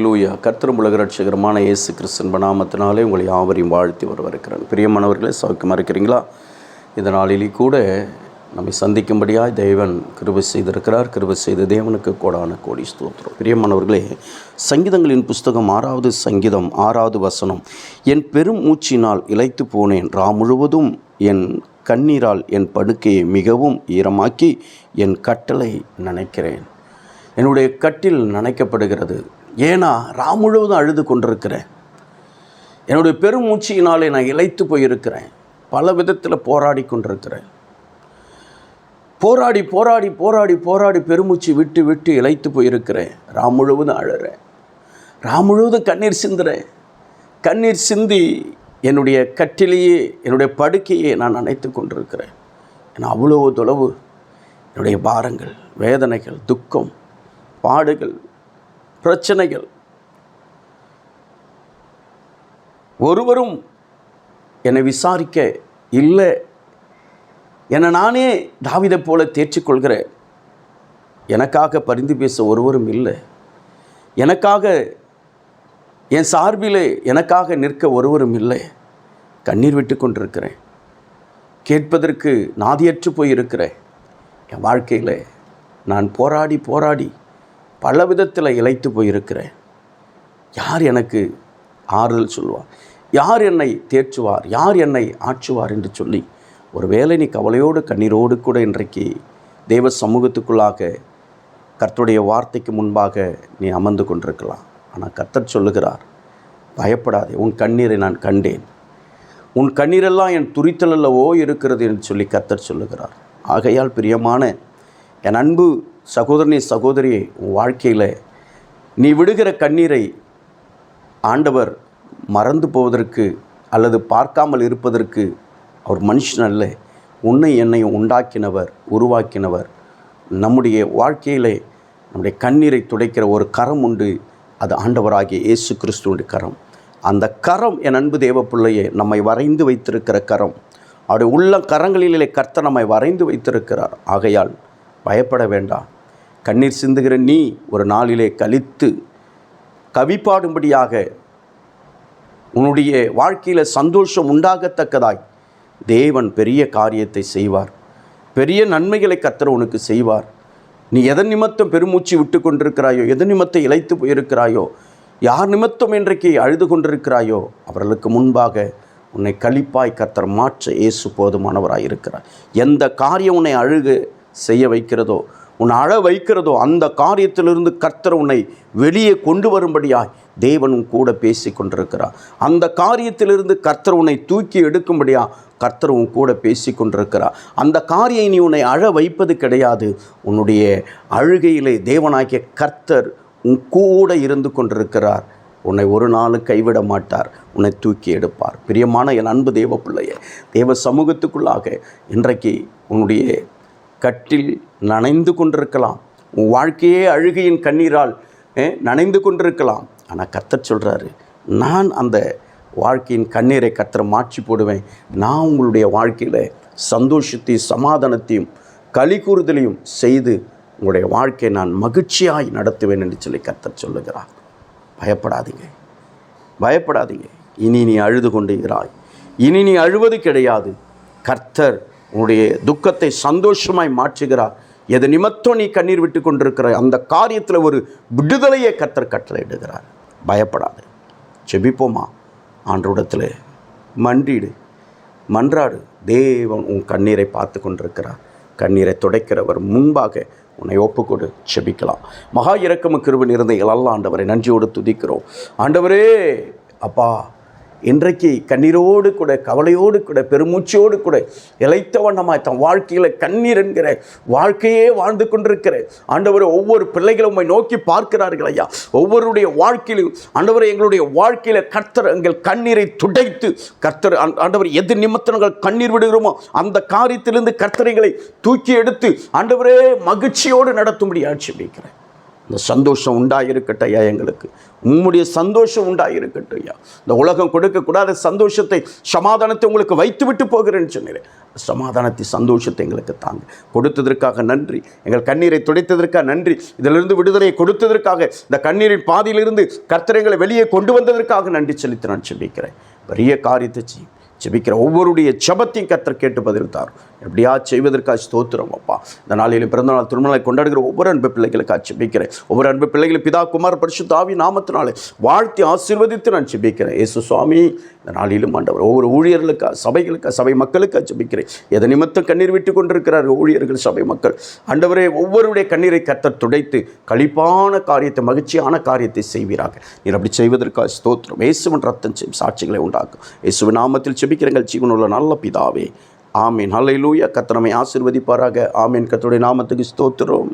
லூயா கர்த்தரும் உலக ரட்சகரமான இயேசு கிறிஸ்தன் நாமத்தினாலே உங்களை யாவரையும் வாழ்த்தி வரவிருக்கிறேன் பிரியமானவர்களே சௌக்கியமாக இருக்கிறீங்களா இந்த நாளிலே கூட நம்மை சந்திக்கும்படியாய் தேவன் கிருபை செய்திருக்கிறார். கிருபை செய்த தேவனுக்கு கோடான கோடி ஸ்தோத்திரம். பிரியமானவர்களே சங்கீதங்களின் புஸ்தகம் ஆறாவது சங்கீதம் ஆறாவது வசனம். என் பெரும் மூச்சினால் இளைத்து போனேன். ரா முழுவதும் என் கண்ணீரால் என் படுக்கையை மிகவும் ஈரமாக்கி என் கட்டளை நினைக்கிறேன். என்னுடைய கட்டில் நனைக்கப்படுகிறது. ஏன்னா ராம் முழுவதும் அழுது கொண்டிருக்கிறேன். என்னுடைய பெருமூச்சியினாலே நான் இழைத்து போயிருக்கிறேன். பல விதத்தில் போராடி கொண்டிருக்கிறேன். போராடி போராடி போராடி போராடி பெருமூச்சு விட்டு விட்டு இழைத்து போயிருக்கிறேன். ராம் முழுவதும் அழுறேன். ராம் முழுவதும் கண்ணீர் சிந்துறேன். கண்ணீர் சிந்தி என்னுடைய கட்டிலேயே என்னுடைய படுக்கையே நான் நினைத்து கொண்டிருக்கிறேன். ஏன்னா அவ்வளோ தொலைவு என்னுடைய பாரங்கள் வேதனைகள் துக்கம் பாடுகள் பிரச்சனைகள். ஒருவரும் என்னை விசாரிக்க இல்லை. என்னை நானே தாவிதை போல தேர்ச்சிக்கொள்கிறேன் எனக்காக பரிந்து பேச ஒருவரும் இல்லை. எனக்காக என் சார்பிலே எனக்காக நிற்க ஒருவரும் இல்லை. கண்ணீர் விட்டு கொண்டிருக்கிறேன். கேட்பதற்கு நாதியற்று போயிருக்கிறேன். என் வாழ்க்கையில் நான் போராடி போராடி பல விதத்தில் இழைத்து போயிருக்கிறேன். யார் எனக்கு ஆறுதல் சொல்வார் யார் என்னை தேற்றுவார்? யார் என்னை ஆற்றுவார் என்று சொல்லி ஒருவேளை நீ கவலையோடு கண்ணீரோடு கூட இன்றைக்கு தெய்வ சமூகத்துக்குள்ளாக கர்த்தருடைய வார்த்தைக்கு முன்பாக நீ அமர்ந்து கொண்டிருக்கலாம். ஆனால் கர்த்தர் சொல்லுகிறார் பயப்படாதே உன் கண்ணீரை நான் கண்டேன். உன் கண்ணீரெல்லாம் என் துரித்தல் அல்லவோ இருக்கிறது என்று சொல்லி கர்த்தர் சொல்லுகிறார். ஆகையால் பிரியமான என் அன்பு சகோதரனே சகோதரியே உன் வாழ்க்கையில் நீ விடுகிற கண்ணீரை ஆண்டவர் மறந்து போவதற்கு அல்லது பார்க்காமல் இருப்பதற்கு அவர் மனுஷன் அல்ல. உன்னை என்னையும் உண்டாக்கினவர் உருவாக்கினவர். நம்முடைய வாழ்க்கையிலே நம்முடைய கண்ணீரை துடைக்கிற ஒரு கரம் உண்டு. அது ஆண்டவராகிய இயேசு கிறிஸ்துவனுடைய கரம். அந்த கரம் என் அன்பு தேவ பிள்ளையே நம்மை வரைந்து வைத்திருக்கிற கரம். அவருடைய உள்ள கரங்களிலே கர்த்த நம்மை வரைந்து வைத்திருக்கிறார். ஆகையால் பயப்பட வேண்டாம். கண்ணீர் சிந்துகிற நீ ஒரு நாளிலே கழித்து கவிப்பாடும்படியாக உன்னுடைய வாழ்க்கையில் சந்தோஷம் உண்டாகத்தக்கதாய் தேவன் பெரிய காரியத்தை செய்வார். பெரிய நன்மைகளை கத்தர் உனக்கு செய்வார். நீ எதன் நிமித்தம் பெருமூச்சு விட்டு கொண்டிருக்கிறாயோ எதன் நிமித்தம் இழைத்து போயிருக்கிறாயோ யார் நிமித்தம் இன்றைக்கு அழுது கொண்டிருக்கிறாயோ அவர்களுக்கு முன்பாக உன்னை கழிப்பாய் கத்தர் மாற்ற இயேசு போதுமானவராக இருக்கிறார் எந்த காரியம் உன்னை அழுக செய்ய வைக்கிறதோ உன்னை அழ வைக்கிறதோ அந்த காரியத்திலிருந்து கர்த்தர் உன்னை வெளியே கொண்டு வரும்படியாய் தேவனும் கூட பேசி கொண்டிருக்கிறார். அந்த காரியத்திலிருந்து கர்த்தர் உன்னை தூக்கி எடுக்கும்படியா கர்த்தர் உன் கூட பேசி கொண்டிருக்கிறார். அந்த காரியை நீ உன்னை அழ வைப்பது கிடையாது. உன்னுடைய அழுகையிலே தேவனாகிய கர்த்தர் உன் கூட இருந்து கொண்டிருக்கிறார். உன்னை ஒரு நாளும் கைவிட மாட்டார். உன்னை தூக்கி எடுப்பார். பிரியமான என் அன்பு தேவ பிள்ளையே தேவ சமூகத்துக்குள்ளாக இன்றைக்கு உன்னுடைய கட்டில் நனைந்து கொண்டிருக்கலாம். உன் வாழ்க்கையே அழுகையின் கண்ணீரால் நனைந்து கொண்டிருக்கலாம். ஆனால் கத்தர் சொல்கிறாரு நான் அந்த வாழ்க்கையின் கண்ணீரை கத்திர மாற்றி போடுவேன். நான் உங்களுடைய வாழ்க்கையில் சந்தோஷத்தையும் சமாதானத்தையும் களி கூறுதலையும் செய்து உங்களுடைய வாழ்க்கையை நான் மகிழ்ச்சியாய் நடத்துவேன் என்று சொல்லி கத்தர் சொல்லுகிறார். பயப்படாதீங்க. பயப்படாதீங்க. இனி நீ அழுது கொண்டிருக்கிறாய். இனி நீ அழுவது கிடையாது. கர்த்தர் உன்னுடைய துக்கத்தை சந்தோஷமாய் மாற்றுகிறார். எது நிமித்தம் நீ கண்ணீர் விட்டு கொண்டிருக்கிற அந்த காரியத்தில் ஒரு விடுதலையை கத்தர் கட்டளையிடுகிறார். பயப்படாது. செபிப்போமா? ஆண்டோடத்தில் மன்றிடு. மன்றாடு. தேவன் உன் கண்ணீரை பார்த்து கொண்டிருக்கிறார். கண்ணீரை துடைக்கிறவர் முன்பாக உன்னை ஒப்புக்கொடு. செபிக்கலாம். மகா இறக்கம கிருபை இருந்த இளல்ல ஆண்டவரை நன்றியோடு துதிக்கிறோம். ஆண்டவரே அப்பா இன்றைக்கு கண்ணீரோடு கூட கவலையோடு கூட பெருமூச்சோடு கூட இழைத்த வண்ணமாய் தன் வாழ்க்கையில் கண்ணீர் என்கிற வாழ்க்கையே வாழ்ந்து கொண்டிருக்கிற ஆண்டவரை ஒவ்வொரு பிள்ளைகளும் நோக்கி பார்க்கிறார்கள் ஐயா. ஒவ்வொருடைய வாழ்க்கையிலும் ஆண்டவரை எங்களுடைய வாழ்க்கையில் கர்த்தர் எங்கள் கண்ணீரை துடைத்து கர்த்தர் ஆண்டவர் எது நிமித்தம் நாங்கள் கண்ணீர் விடுகிறோமோ அந்த காரியத்திலிருந்து கர்த்தரைகளை தூக்கி எடுத்து ஆண்டவரே மகிழ்ச்சியோடு நடத்தும்படி ஆட்சி வைக்கிறேன் இந்த சந்தோஷம் உண்டாயிருக்கட்டும் ஐயா எங்களுக்கு. உம்முடைய சந்தோஷம் உண்டாயிருக்கட்டும் ஐயா. இந்த உலகம் கொடுக்கக்கூடாத சந்தோஷத்தை சமாதானத்தை உங்களுக்கு வைத்து விட்டு போகிறேன்னு சொன்னேன் சமாதானத்தை சந்தோஷத்தை எங்களுக்கு தாங்க. கொடுத்ததற்காக நன்றி. எங்கள் கண்ணீரை துடைத்ததற்காக நன்றி. இதிலிருந்து விடுதலையை கொடுத்ததற்காக இந்த கண்ணீரின் பாதியிலிருந்து கர்த்தரைகளை வெளியே கொண்டு வந்ததற்காக நன்றி செலுத்தி நான் சொல்லிக்கிறேன். பெரிய காரியத்தை செய்யும். ஜெபிக்கிற ஒவ்வொருடைய ஜபத்தையும் கத்தர் கேட்டு பதில் தாரும் எப்படியா செய்வதற்காக ஸ்தோத்திரம் அப்பா. இந்த நாளிலும் பிறந்தநாள் திருமணங்களை கொண்டாடுகிற ஒவ்வொரு அன்பு பிள்ளைகளுக்காக ஜெபிக்கிறேன். ஒவ்வொரு அன்பு பிள்ளைகளும் பிதா குமார் பரிசு தாவி நாமத்தினாலே வாழ்த்தி ஆசீர்வதித்து நான் ஜெபிக்கிறேன். ஏசு சுவாமி இந்த நாளிலும் ஆண்டவர் ஒவ்வொரு ஊழியர்களுக்காக சபைகளுக்காக சபை மக்களுக்காக ஜெபிக்கிறேன். எதை நிமித்தம் கண்ணீர் விட்டு கொண்டிருக்கிறார்கள் ஊழியர்கள் சபை மக்கள்? ஆண்டவரே ஒவ்வொருடைய கண்ணீரை கத்தர் துடைத்து கழிப்பான காரியத்தை மகிழ்ச்சியான காரியத்தை செய்வீராக. நீர் அப்படி செய்வதற்காக ஸ்தோத்திரம். இயேசுவின் ரத்தம் செய்யும் சாட்சிகளை உண்டாக்கும். இயேசுவின் நாமத்தில் ஜெபிக்கிறங்கள் ஜீவனுள்ள நல்ல பிதாவே. ஆமீன். லூயா கத்தனமை ஆசிர்வதிப்பாராக. ஆமீன். கத்தருடைய நாமத்துக்கு ஸ்தோத்திரம்.